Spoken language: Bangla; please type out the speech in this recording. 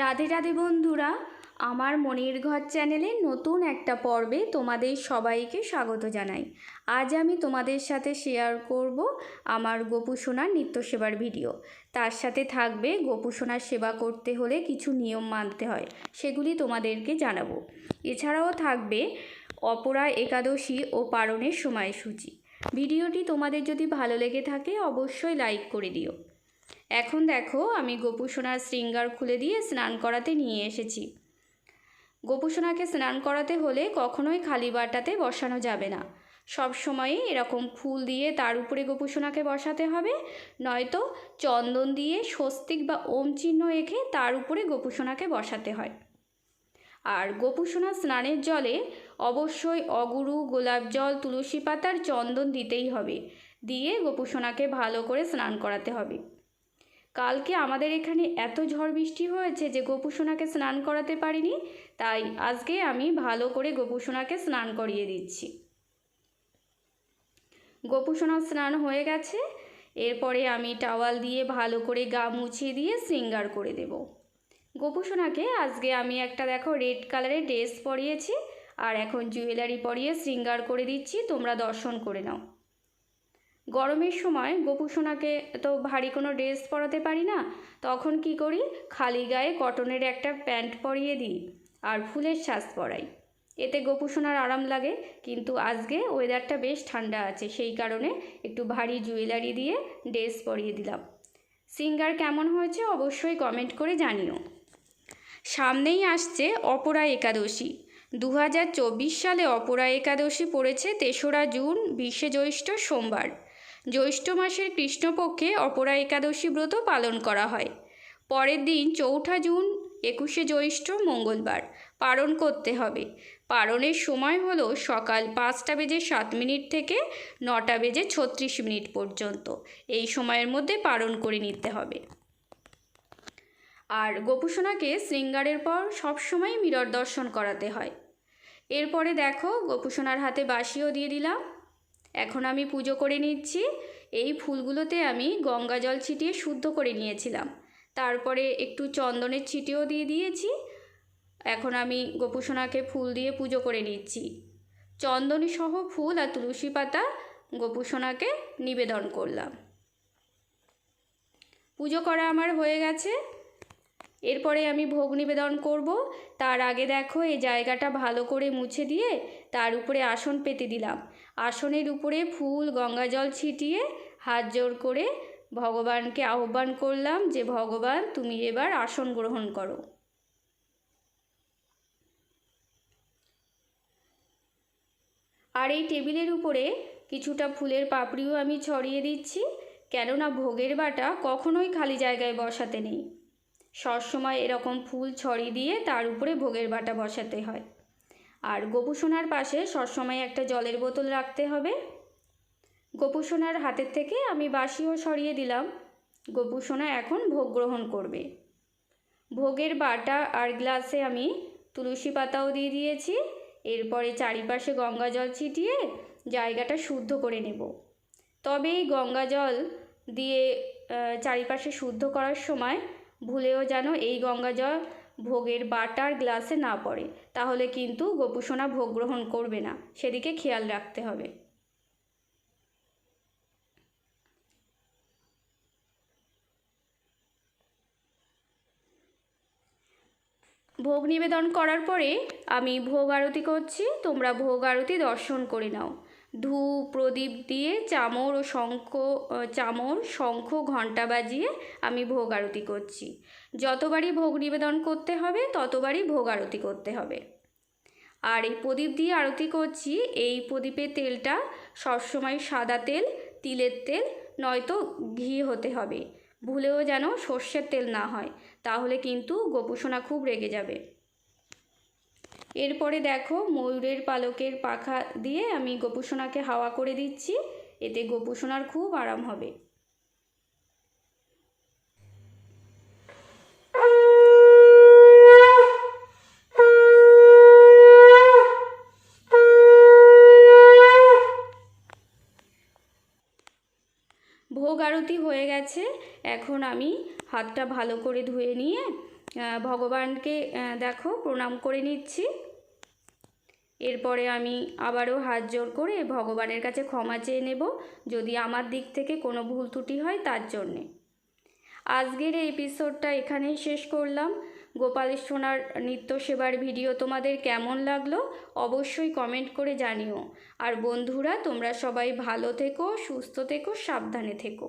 রাধে রাধে বন্ধুরা, আমার মনের ঘর চ্যানেলে নতুন একটা পর্বে তোমাদের সবাইকে স্বাগত জানাই। আজ আমি তোমাদের সাথে শেয়ার করব আমার গোপু সোনার নিত্য সেবার ভিডিও তার সাথে থাকবে গোপু সোনার সেবা করতে হলে কিছু নিয়ম মানতে হয়, সেগুলি তোমাদেরকে জানাব। এছাড়াও থাকবে অপরা একাদশী ও পারণের সময়সূচি। ভিডিওটি তোমাদের যদি ভালো লেগে থাকে, অবশ্যই লাইক করে দিও। এখন দেখো, আমি গোপুসোনার শৃঙ্গার খুলে দিয়ে স্নান করাতে নিয়ে এসেছি। গোপুসোনাকে স্নান করাতে হলে কখনোই খালি বাটাতে বসানো যাবে না। সব সময়ই এরকম ফুল দিয়ে তার উপরে গোপুসোনাকে বসাতে হবে, নয়তো চন্দন দিয়ে স্বস্তিক বা ওম চিহ্ন এঁকে তার উপরে গোপুসোনাকে বসাতে হয়। আর গোপুসোনা স্নানের জলে অবশ্যই অগুরু, গোলাপ জল, তুলসী পাতার চন্দন দিতেই হবে। দিয়ে গোপুসোনাকে ভালো করে স্নান করাতে হবে। কালকে আমাদের এখানে এত ঝড় বৃষ্টি হয়েছে যে গোপুসোনাকে স্নান করাতে পারিনি, তাই আজকে আমি ভালো করে গোপুসোনাকে স্নান করিয়ে দিচ্ছি। গোপুসোনা স্নান হয়ে গেছে, এরপরে আমি টাওয়াল দিয়ে ভালো করে গা মুছিয়ে দিয়ে শৃঙ্গার করে দেব। গোপুসোনাকে আজকে আমি একটা দেখো রেড কালারের ড্রেস পরিয়েছি, আর এখন জুয়েলারি পরিয়ে শৃঙ্গার করে দিচ্ছি, তোমরা দর্শন করে নাও। গরমের সময় গোপুসোনাকে তো ভারী কোনো ড্রেস পরাতে পারি না, তখন কি করি? খালি গায়ে কটনের একটা প্যান্ট পরিয়ে দিই আর ফুলের শ্বাস পরাই। এতে গোপুসোনার আরাম লাগে, কিন্তু আজকে ওয়েদারটা বেশ ঠান্ডা আছে, সেই কারণে একটু ভারী জুয়েলারি দিয়ে ড্রেস পরিয়ে দিলাম। সিঙ্গার কেমন হয়েছে অবশ্যই কমেন্ট করে জানিও। সামনেই আসছে অপরা একাদশী। দু হাজার চব্বিশ সালে অপরা একাদশী পড়েছে তেসরা জুন, বিশে জ্যৈষ্ঠ সোমবার। জ্যৈষ্ঠ মাসের কৃষ্ণপক্ষে অপরা একাদশী ব্রত পালন করা হয়। পরের দিন চৌঠা জুন, একুশে জ্যৈষ্ঠ, মঙ্গলবার পালন করতে হবে। পালনের সময় হলো সকাল পাঁচটা বেজে সাত মিনিট থেকে নটা বেজে ছত্রিশ মিনিট পর্যন্ত। এই সময়ের মধ্যে পালন করে নিতে হবে। আর গোপুসোনাকে শৃঙ্গারের পর সবসময় মিরর দর্শন করাতে হয়। এরপরে দেখো গোপুসোনার হাতে বাসিও দিয়ে দিলাম। এখন আমি পুজো করে নিচ্ছি। এই ফুলগুলোতে আমি গঙ্গা জল ছিটিয়ে শুদ্ধ করে নিয়েছিলাম। তারপরে একটু চন্দনের ছিটিও দিয়ে দিয়েছি। এখন আমি গোপুসোনাকে ফুল দিয়ে পুজো করে নিচ্ছি। চন্দনী সহ ফুল আর তুলসী পাতা গোপুসোনাকে নিবেদন করলাম। পুজো করা আমার হয়ে গেছে। এরপরে আমি ভোগ নিবেদন করব। তার আগে দেখো, এই জায়গাটা ভালো করে মুছে দিয়ে তার উপরে আসন পেতে দিলাম। আসনের উপরে ফুল, গঙ্গা জল ছিটিয়ে হাত জোর করে ভগবানকে আহ্বান করলাম যে, ভগবান, তুমি এবার আসন গ্রহণ করো। আর এই টেবিলের উপরে কিছুটা ফুলের পাপড়িও আমি ছড়িয়ে দিচ্ছি, কেননা ভোগের বাটা কখনোই খালি জায়গায় বসাতে নেই। সবসময় এরকম ফুল ছড়িয়ে দিয়ে তার উপরে ভোগের বাটা বসাতে হয়। আর গোপুসোনার পাশে সবসময় একটা জলের বোতল রাখতে হবে। গোপুসোনার হাতের থেকে আমি বাসিও সরিয়ে দিলাম। গোপুসোনা এখন ভোগ গ্রহণ করবে। ভোগের বাটা আর গ্লাসে আমি তুলসী পাতাও দিয়ে দিয়েছি। এরপরে চারিপাশে গঙ্গা জল ছিটিয়ে জায়গাটা শুদ্ধ করে নেব। তবে এই গঙ্গা জল দিয়ে চারিপাশে শুদ্ধ করার সময় ভুলেও যেন এই গঙ্গা জল ভোগের বাটার গ্লাসে না পড়ে, তাহলে কিন্তু গোপুসোনা ভোগ গ্রহণ করবে না। সেদিকে খেয়াল রাখতে হবে। ভোগ নিবেদন করার পরে আমি ভোগ আরতি করছি, তোমরা ভোগ আরতি দর্শন করে নাও। ধূপ প্রদীপ দিয়ে চামর ও শঙ্খ চামর, শঙ্খ ঘণ্টা বাজিয়ে আমি ভোগ আরতি করছি। যতবারই ভোগ নিবেদন করতে হবে, ততবারই ভোগ আরতি করতে হবে। আর এই প্রদীপ দিয়ে আরতি করছি, এই প্রদীপের তেলটা সবসময় সাদা তেল, তিলের তেল, নয়তো ঘি হতে হবে। ভুলেও যেন সর্ষের তেল না হয়, তাহলে কিন্তু গোপুসোনা খুব রেগে যাবে। এরপরে দেখো ময়ূরের পালকের পাখা দিয়ে আমি গোপুসোনাকে হাওয়া করে দিচ্ছি। এতে গোপুসোনার খুব আরাম হবে। ভোগ আরতি হয়ে গেছে। এখন আমি হাতটা ভালো করে ধুয়ে নিয়ে ভগবানকে দেখো, প্রণাম করে নিচ্ছি। এরপরে আমি আবারও হাত জোর করে ভগবানের কাছে ক্ষমা চেয়ে নেব, যদি আমার দিক থেকে কোনো ভুল ত্রুটি হয় তার জন্যে। আজকের এই এপিসোডটা এখানেই শেষ করলাম। গোপাল সোনার নিত্য সেবার ভিডিও তোমাদের কেমন লাগল, অবশ্যই কমেন্ট করে জানিও। আর বন্ধুরা, তোমরা সবাই ভালো থেকো, সুস্থ থেকো, সাবধানে থেকো।